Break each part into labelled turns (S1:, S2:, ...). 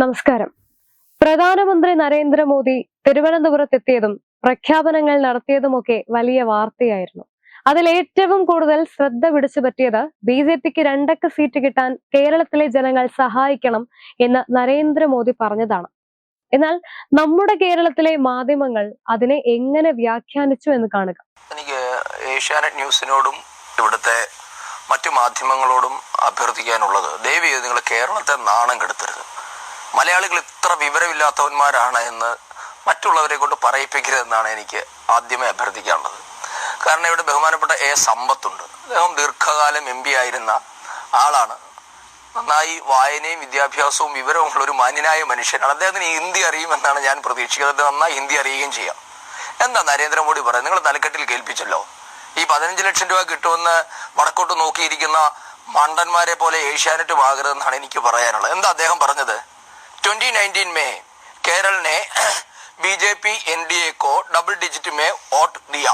S1: നമസ്കാരം. പ്രധാനമന്ത്രി നരേന്ദ്രമോദി തിരുവനന്തപുരത്തെത്തിയതും പ്രഖ്യാപനങ്ങൾ നടത്തിയതുമൊക്കെ വലിയ വാർത്തയായിരുന്നു. അതിൽ ഏറ്റവും കൂടുതൽ ശ്രദ്ധ പിടിച്ചു പറ്റിയത് ബി ജെ പിക്ക് രണ്ടക്ക സീറ്റ് കിട്ടാൻ കേരളത്തിലെ ജനങ്ങൾ സഹായിക്കണം എന്ന് നരേന്ദ്രമോദി പറഞ്ഞതാണ്. എന്നാൽ നമ്മുടെ കേരളത്തിലെ മാധ്യമങ്ങൾ അതിനെ എങ്ങനെ വ്യാഖ്യാനിച്ചു എന്ന് കാണുക.
S2: എനിക്ക് ഏഷ്യാനെറ്റ് ന്യൂസിനോടും ഇവിടുത്തെ മറ്റു മാധ്യമങ്ങളോടും അഭ്യർത്ഥിക്കാനുള്ളത് ദയവ് നിങ്ങൾ കേരളത്തെ നാണം കെടുത്തരുത്. മലയാളികൾ ഇത്ര വിവരമില്ലാത്തവന്മാരാണ് എന്ന് മറ്റുള്ളവരെ കൊണ്ട് പറയിപ്പിക്കരുതെന്നാണ് എനിക്ക് ആദ്യമേ അഭ്യർത്ഥിക്കാനുള്ളത്. കാരണം ഇവിടെ ബഹുമാനപ്പെട്ട എ സമ്പത്തുണ്ട്. അദ്ദേഹം ദീർഘകാലം എം പി ആയിരുന്ന ആളാണ്. നന്നായി വായനയും വിദ്യാഭ്യാസവും വിവരവും ഉള്ള ഒരു മാന്യനായ മനുഷ്യനാണ്. അദ്ദേഹത്തിന് ഹിന്ദി അറിയുമെന്നാണ് ഞാൻ പ്രതീക്ഷിക്കുന്നത്. അദ്ദേഹം നന്നായി ഹിന്ദി അറിയുകയും ചെയ്യാം. എന്താ നരേന്ദ്രമോദി പറയുന്നത്? നിങ്ങൾ തലക്കെട്ടിൽ കേൾപ്പിച്ചല്ലോ. ഈ പതിനഞ്ച് ലക്ഷം രൂപ കിട്ടുമെന്ന് വടക്കോട്ട് നോക്കിയിരിക്കുന്ന മണ്ടന്മാരെ പോലെ ഏഷ്യാനെറ്റ് ആകരുതെന്നാണ് എനിക്ക് പറയാനുള്ളത്. എന്താ അദ്ദേഹം പറഞ്ഞത്? ട്വന്റി നയൻറ്റീൻ മേ കേരൾ ने बीजेपी एनडीए को डबल डिजिट में वोट दिया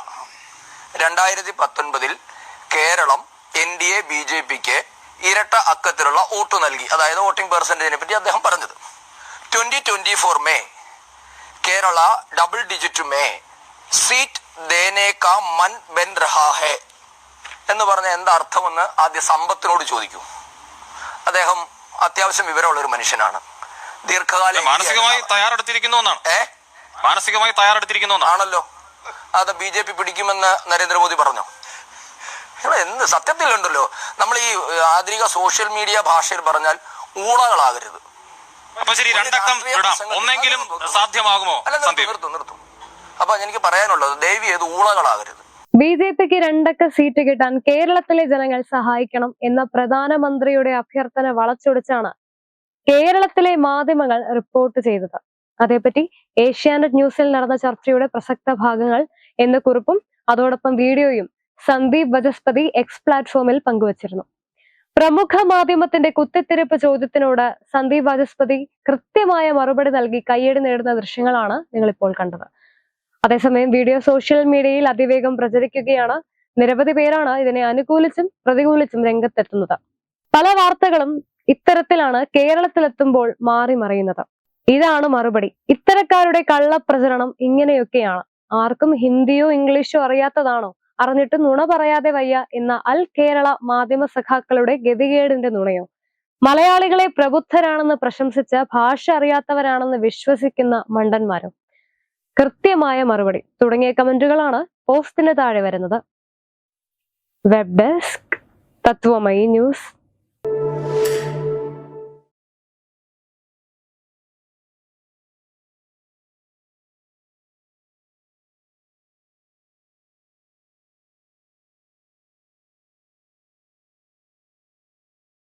S2: രണ്ടായിരത്തി പത്തൊൻപതിൽ Keralam N D A B J പിക്ക് ഇരട്ട അക്കത്തിലുള്ള വോട്ട് നൽകി അതായത് വോട്ടിംഗ് പെർസെന്റേജിനെ പറ്റി അദ്ദേഹം പറഞ്ഞത് ട്വന്റി ട്വന്റി ഫോർ മേ കേരള ഡബിൾ ഡിജിറ്റ് മേ സീറ്റ് ദേനെ കാ മൻ ബൻ രഹാ ഹെ എന്ന് പറഞ്ഞ എന്താ അർത്ഥമെന്ന് ആദ്യ സമ്പത്തിനോട് ചോദിക്കൂ അദ്ദേഹം അത്യാവശ്യം വിവരമുള്ള ഒരു മനുഷ്യനാണ് ദീർഘകാലം
S3: മാനസികമായി തയ്യാറെടുത്തിരിക്കുന്ന ഒന്നാണ്.
S2: ഏ?
S3: മാനസികമായി തയ്യാറെടുത്തിരിക്കുന്ന ഒന്നാണ്.
S2: ആണല്ലോ. അത് ബി ജെ പി പിടിക്കുമെന്ന് നരേന്ദ്രമോദി പറഞ്ഞു. എന്ത് സത്യത്തിലുണ്ടല്ലോ. നമ്മൾ ഈ ആധുനിക സോഷ്യൽ മീഡിയ ഭാഷയിൽ പറഞ്ഞാൽ ഊളകളാകരുത്.
S3: അപ്പൊ ശരി രണ്ടക്കം ഒന്നെങ്കിലും. സാധ്യമാകുമോ
S2: നിർത്തും നിർത്തും അപ്പൊ എനിക്ക് പറയാനുള്ളത് ദേവി ഏത് ഊളകളാകരുത്.
S1: ബി ജെ പിക്ക് രണ്ടക്ക സീറ്റ് കിട്ടാൻ കേരളത്തിലെ ജനങ്ങൾ സഹായിക്കണം എന്ന പ്രധാനമന്ത്രിയുടെ അഭ്യർത്ഥന വളച്ചൊടിച്ചാണ് കേരളത്തിലെ മാധ്യമങ്ങൾ റിപ്പോർട്ട് ചെയ്തത്. അതേപറ്റി ഏഷ്യാനെറ്റ് ന്യൂസിൽ നടന്ന ചർച്ചയുടെ പ്രസക്ത ഭാഗങ്ങൾ എന്ന കുറിപ്പും അതോടൊപ്പം വീഡിയോയും സന്ദീപ് ബജസ്പതി എക്സ് പ്ലാറ്റ്ഫോമിൽ പങ്കുവച്ചിരുന്നു. പ്രമുഖ മാധ്യമത്തിന്റെ കുത്തിത്തിരിപ്പ് ചോദ്യത്തിനോട് സന്ദീപ് വാചസ്പതി കൃത്യമായ മറുപടി നൽകി കയ്യടി നേടുന്ന ദൃശ്യങ്ങളാണ് നിങ്ങൾ ഇപ്പോൾ കണ്ടത്. അതേസമയം വീഡിയോ സോഷ്യൽ മീഡിയയിൽ അതിവേഗം പ്രചരിക്കുകയാണ്. നിരവധി പേരാണ് ഇതിനെ അനുകൂലിച്ചും പ്രതികൂലിച്ചും രംഗത്തെത്തുന്നത്. പല വാർത്തകളും ഇത്തരത്തിലാണ് കേരളത്തിലെത്തുമ്പോൾ മാറി മറിയുന്നത്. ഇതാണ് മറുപടി. ഇത്തരക്കാരുടെ കള്ളപ്രചരണം ഇങ്ങനെയൊക്കെയാണ്. ആർക്കും ഹിന്ദിയോ ഇംഗ്ലീഷോ അറിയാത്തതാണോ? അറിഞ്ഞിട്ട് നുണ പറയാതെ വയ്യ എന്ന അൽ കേരള മാധ്യമ സഖാക്കളുടെ ഗതികേടിന്റെ നുണയോ? മലയാളികളെ പ്രബുദ്ധരാണെന്ന് പ്രശംസിച്ച് ഭാഷ അറിയാത്തവരാണെന്ന് വിശ്വസിക്കുന്ന മണ്ടന്മാരും? കൃത്യമായ മറുപടി. തുടങ്ങിയ കമന്റുകളാണ് പോസ്റ്റിന് താഴെ വരുന്നത്. Web desk Tathwamayi news.